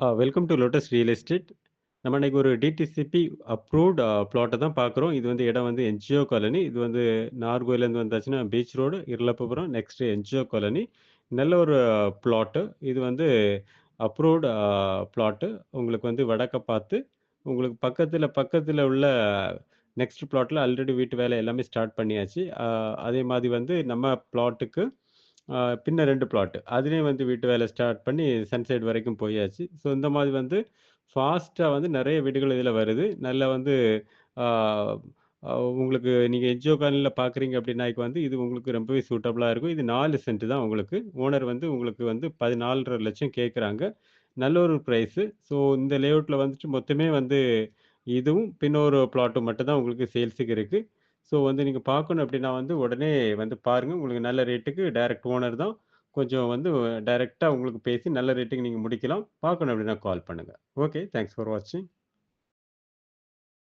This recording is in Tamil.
Welcome to lotus real estate. நம்ம இன்னைக்கு ஒரு டிடிசிபி அப்ரூவ்ட் பிளாட்டை தான் பார்க்குறோம். இது வந்து இடம் வந்து என்ஜிஓ காலனி. இது வந்து நார்கோயிலேருந்து வந்தாச்சுன்னா beach road, Irulappapuram. Next NGO colony. நல்ல ஒரு பிளாட்டு. இது வந்து அப்ரூவ்ட் பிளாட்டு. உங்களுக்கு வந்து வடக்க பார்த்து, உங்களுக்கு பக்கத்தில் பக்கத்தில் உள்ள நெக்ஸ்ட் பிளாட்டில் ஆல்ரெடி வீட்டு வேலை எல்லாமே ஸ்டார்ட் பண்ணியாச்சு. அதே மாதிரி வந்து நம்ம பிளாட்டுக்கு பின்ன ரெண்டு பிளாட். அதுலேயும் வந்து வீட்டு வேலை ஸ்டார்ட் பண்ணி சன்சைட் வரைக்கும் போயாச்சு. ஸோ இந்த மாதிரி வந்து ஃபாஸ்ட்டாக வந்து நிறைய வீடுகள் இதில் வருது. நல்லா வந்து உங்களுக்கு நீங்கள் என்ஜிஓ காலனியில் பார்க்குறீங்க அப்டின்னாய்க்கு வந்து இது உங்களுக்கு ரொம்பவே சூட்டபுளாக இருக்கும். இது நாலு சென்ட் தான் உங்களுக்கு. ஓனர் வந்து உங்களுக்கு வந்து 14,50,000 கேட்குறாங்க. நல்ல ஒரு ப்ரைஸு ஸோ இந்த லேஅவுட்டில் வந்துட்டு மொத்தமே வந்து இதுவும், பின்னொரு பிளாட்டும் மட்டும் தான் உங்களுக்கு சேல்ஸுக்கு இருக்குது ஸோ வந்து நீங்க பார்க்கணும் அப்படின்னா வந்து உடனே வந்து பாருங்க. உங்களுக்கு நல்ல ரேட்டுக்கு டைரக்ட் ஓனர் தான். கொஞ்சம் வந்து டைரக்ட்டா உங்களுக்கு பேசி நல்ல ரேட்டுக்கு நீங்க முடிக்கலாம். பார்க்கணும் அப்படின்னா கால் பண்ணுங்க. ஓகே. தேங்க்ஸ் ஃபார் வாட்சிங்.